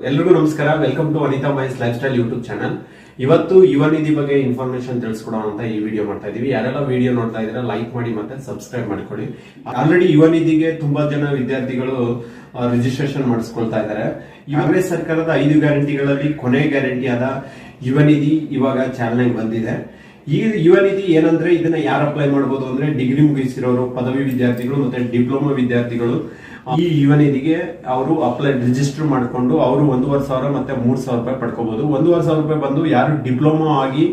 ಎಲ್ರಿಗೂ ನಮಸ್ಕಾರ. Welcome to Anita mice lifestyle YouTube channel ಇವತ್ತು ಯುವ ನಿಧಿ ಬಗ್ಗೆ ಇನ್ಫಾರ್ಮೇಶನ್ ತಿಳಿಸ್ಕೊಡೋ ಅಂತ ಈ ವಿಡಿಯೋ ಮಾಡ್ತಾ ಇದೀವಿ. ಯಾರೆಲ್ಲ ವಿಡಿಯೋ ನೋಡ್ತಾ ಇದ್ರೆ ಲೈಕ್ ಮಾಡಿ ಮತ್ತೆ ಸಬ್ಸ್ಕ್ರೈಬ್ ಮಾಡ್ಕೊಳ್ಳಿ. ಆಲ್ರೆಡಿ ಯುವ ನಿಧಿಗೆ ತುಂಬಾ ಜನ ವಿದ್ಯಾರ್ಥಿಗಳು ರಿಜಿಸ್ಟ್ರೇಷನ್ ಮಾಡಿಸ್ಕೊಳ್ತಾ ಇದ್ದಾರೆ. ಇವರೇ ಸರ್ಕಾರದ ಐದು ಗ್ಯಾರಂಟಿಗಳಲ್ಲಿ ಕೊನೆ ಗ್ಯಾರಂಟಿ ಆದ ಯುವ ನಿಧಿ ಇವಾಗ ಚಾಲನೆಗೆ ಬಂದಿದೆ. ಈ ಯುವ ನಿಧಿ ಏನಂದ್ರೆ ಇದನ್ನ ಯಾರು ಅಪ್ಲೈ ಮಾಡಬಹುದು ಅಂದ್ರೆ ಡಿಗ್ರಿ ಮುಗಿಸಿರೋರು ಪದವಿ ವಿದ್ಯಾರ್ಥಿಗಳು ಮತ್ತೆ ಡಿಪ್ಲೊಮಾ ವಿದ್ಯಾರ್ಥಿಗಳು. ಈ ಯುವ ನಿಧಿಗೆ ಅವರು ಅಪ್ಲೈ ರಿಜಿಸ್ಟರ್ ಮಾಡಿಕೊಂಡು ಅವರು ಒಂದೂವರೆ ಸಾವಿರ ಮತ್ತೆ ಮೂರ್ ಸಾವಿರ ರೂಪಾಯಿ ಪಡ್ಕೋಬಹುದು ಒಂದೂವರೆ ಸಾವಿರ ರೂಪಾಯಿ ಬಂದು ಯಾರು ಡಿಪ್ಲೊಮಾ ಆಗಿ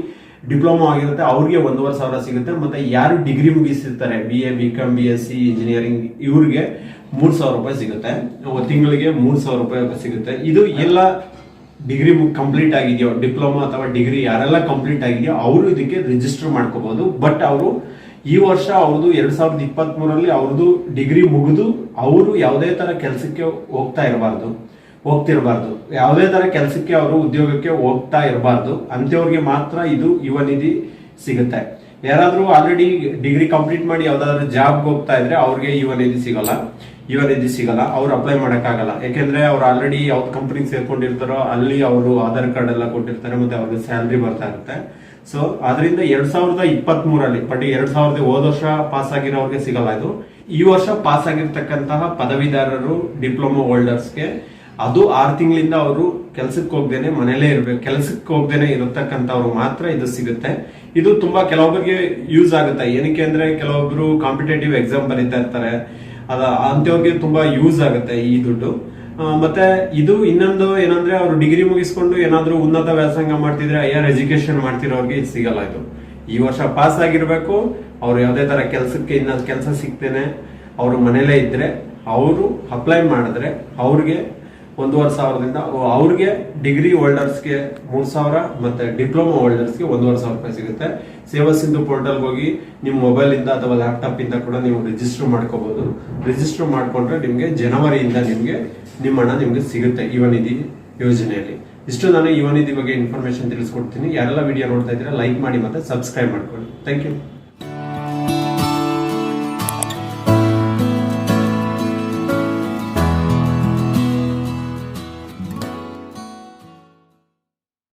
ಡಿಪ್ಲೊಮಾ ಆಗಿರುತ್ತೆ, ಅವ್ರಿಗೆ ಒಂದೂವರೆ ಸಾವಿರ ಸಿಗುತ್ತೆ. ಮತ್ತೆ ಯಾರು degree ಮುಗಿಸಿರ್ತಾರೆ B A B com B S C engineering ಇವ್ರಿಗೆ ಮೂರ್ ಸಾವಿರ ರೂಪಾಯಿ ಸಿಗುತ್ತೆ. ತಿಂಗಳಿಗೆ ಮೂರ್ ಸಾವಿರ ರೂಪಾಯಿ ಸಿಗುತ್ತೆ. ಇದು ಎಲ್ಲ ಡಿಗ್ರಿ ಕಂಪ್ಲೀಟ್ ಆಗಿದೆಯೋ, ಡಿಪ್ಲೊಮಾ ಅಥವಾ ಡಿಗ್ರಿ ಯಾರೆಲ್ಲ ಕಂಪ್ಲೀಟ್ ಆಗಿದೆಯೋ, ಅವರು ಇದಕ್ಕೆ ರಿಜಿಸ್ಟರ್ ಮಾಡ್ಕೋಬಹುದು ಬಟ್ ಅವರು ಈ ವರ್ಷ ಅವ್ರದ್ದು ಎರಡ್ ಸಾವಿರದ ಇಪ್ಪತ್ತ್ ಮೂರಲ್ಲಿ ಅವ್ರದ್ದು ಡಿಗ್ರಿ ಮುಗಿದು ಅವರು ಯಾವುದೇ ತರ ಕೆಲಸಕ್ಕೆ ಹೋಗ್ತಾ ಇರಬಾರ್ದು, ಹೋಗ್ತಿರಬಾರ್ದು. ಯಾವುದೇ ತರ ಕೆಲಸಕ್ಕೆ ಅವರು ಉದ್ಯೋಗಕ್ಕೆ ಹೋಗ್ತಾ ಇರಬಾರ್ದು. ಅಂತವ್ರಿಗೆ ಮಾತ್ರ ಇದು ಯುವ ನಿಧಿ ಸಿಗುತ್ತೆ. ಯಾರಾದ್ರೂ ಆಲ್ರೆಡಿ ಡಿಗ್ರಿ ಕಂಪ್ಲೀಟ್ ಮಾಡಿ ಯಾವ್ದಾದ್ರು ಜಾಬ್ಗೆ ಹೋಗ್ತಾ ಇದ್ರೆ ಅವ್ರಿಗೆ ಯುವ ನಿಧಿ ಸಿಗಲ್ಲ ಯುವ ನಿಧಿ ಸಿಗಲ್ಲ, ಅವ್ರು ಅಪ್ಲೈ ಮಾಡೋಕ್ಕಾಗಲ್ಲ ಯಾಕೆಂದ್ರೆ ಅವ್ರು ಆಲ್ರೆಡಿ ಯಾವ್ದು ಕಂಪ್ನಿಗೆ ಸೇರ್ಕೊಂಡಿರ್ತಾರೋ ಅಲ್ಲಿ ಅವರು ಆಧಾರ್ ಕಾರ್ಡ್ ಎಲ್ಲ ಕೊಟ್ಟಿರ್ತಾರೆ ಮತ್ತೆ ಅವ್ರಿಗೆ ಸ್ಯಾಲ್ರಿ ಬರ್ತಾ ಇರುತ್ತೆ. ಸೊ ಅದರಿಂದ ಎರಡ್ ಸಾವಿರದ ಇಪ್ಪತ್ತ್ ಮೂರಲ್ಲಿ ಬಟ್ ಎರಡ್ ಸಾವಿರದ ಹೋದ ವರ್ಷ ಪಾಸ್ ಆಗಿರೋರ್ಗೆ ಸಿಗಲ್ಲ ಇದು. ಈ ವರ್ಷ ಪಾಸ್ ಆಗಿರ್ತಕ್ಕಂತಹ ಪದವೀಧರರು ಡಿಪ್ಲೊಮಾ ಹೋಲ್ಡರ್ಸ್ಗೆ ಅದು ಆರು ತಿಂಗಳಿಂದ ಅವರು ಕೆಲಸಕ್ಕೆ ಹೋಗ್ದೇನೆ ಮನೇಲೇ ಇರ್ಬೇಕು. ಕೆಲಸಕ್ಕೆ ಹೋಗ್ದೇನೆ ಇರತಕ್ಕಂಥವ್ರು ಮಾತ್ರ ಇದು ಸಿಗುತ್ತೆ. ಇದು ತುಂಬಾ ಕೆಲವೊಬ್ಬರಿಗೆ ಯೂಸ್ ಆಗುತ್ತೆ. ಏನಕ್ಕೆ ಅಂದ್ರೆ ಕೆಲವೊಬ್ರು ಕಾಂಪಿಟೇಟಿವ್ ಎಕ್ಸಾಮ್ ಬರೀತಾ ಇರ್ತಾರೆ. ಅದ ಅಂತವ್ರಿಗೆ ತುಂಬಾ ಯೂಸ್ ಆಗುತ್ತೆ ಈ ದುಡ್ಡು. ಮತ್ತೆ ಇದು ಇನ್ನೊಂದು ಏನಂದ್ರೆ ಅವರು ಡಿಗ್ರಿ ಮುಗಿಸ್ಕೊಂಡು ಏನಾದ್ರೂ ಉನ್ನತ ವ್ಯಾಸಂಗ ಮಾಡ್ತಿದ್ರೆ ಹೈಯರ್ ಎಜುಕೇಶನ್ ಮಾಡ್ತಿರೋರಿಗೆ ಇದು ಸಿಗಲ್ಲ ಇದು. ಈ ವರ್ಷ ಪಾಸ್ ಆಗಿರ್ಬೇಕು. ಅವ್ರು ಯಾವ್ದೇ ತರ ಕೆಲಸಕ್ಕೆ ಇನ್ನೊಂದು ಕೆಲಸ ಸಿಗ್ತೇನೆ. ಅವರು ಮನೇಲೇ ಇದ್ರೆ, ಅವರು ಅಪ್ಲೈ ಮಾಡಿದ್ರೆ ಅವ್ರಿಗೆ ಒಂದೂವರೆ ಸಾವಿರದಿಂದ ಅವ್ರಿಗೆ ಡಿಗ್ರಿ ಹೋಲ್ಡರ್ಸ್ಗೆ ಮೂರು ಸಾವಿರ, ಮತ್ತೆ ಡಿಪ್ಲೊಮಾ ಹೋಲ್ಡರ್ಸ್ಗೆ ಒಂದೂವರೆ ಸಾವಿರ ರೂಪಾಯಿ ಸಿಗುತ್ತೆ. ಸೇವಾ ಸಿಂಧು ಪೋರ್ಟಲ್ಗೆ ಹೋಗಿ ನಿಮ್ಮ ಮೊಬೈಲ್ ಇಂದ ಅಥವಾ ಲ್ಯಾಪ್ಟಾಪ್ ಇಂದ ಕೂಡ ನೀವು ರಿಜಿಸ್ಟರ್ ಮಾಡ್ಕೋಬಹುದು ರಿಜಿಸ್ಟರ್ ಮಾಡ್ಕೊಂಡ್ರೆ ನಿಮಗೆ ಜನವರಿಯಿಂದ ನಿಮಗೆ ನಿಮ್ಮ ಹಣ ನಿಮಗೆ ಸಿಗುತ್ತೆ ಯುವನಿಧಿ ಯೋಜನೆಯಲ್ಲಿ. ಇಷ್ಟು ನಾನು ಯುವ ನಿಧಿ ಬಗ್ಗೆ ಇನ್ಫಾರ್ಮೇಶನ್ ತಿಳಿಸ್ಕೊಡ್ತೀನಿ. ಯಾರೆಲ್ಲ ವಿಡಿಯೋ ನೋಡ್ತಾ ಇದ್ದೀರಾ ಲೈಕ್ ಮಾಡಿ ಮತ್ತೆ ಸಬ್ಸ್ಕ್ರೈಬ್ ಮಾಡ್ಕೊಳ್ಳಿ. Thank you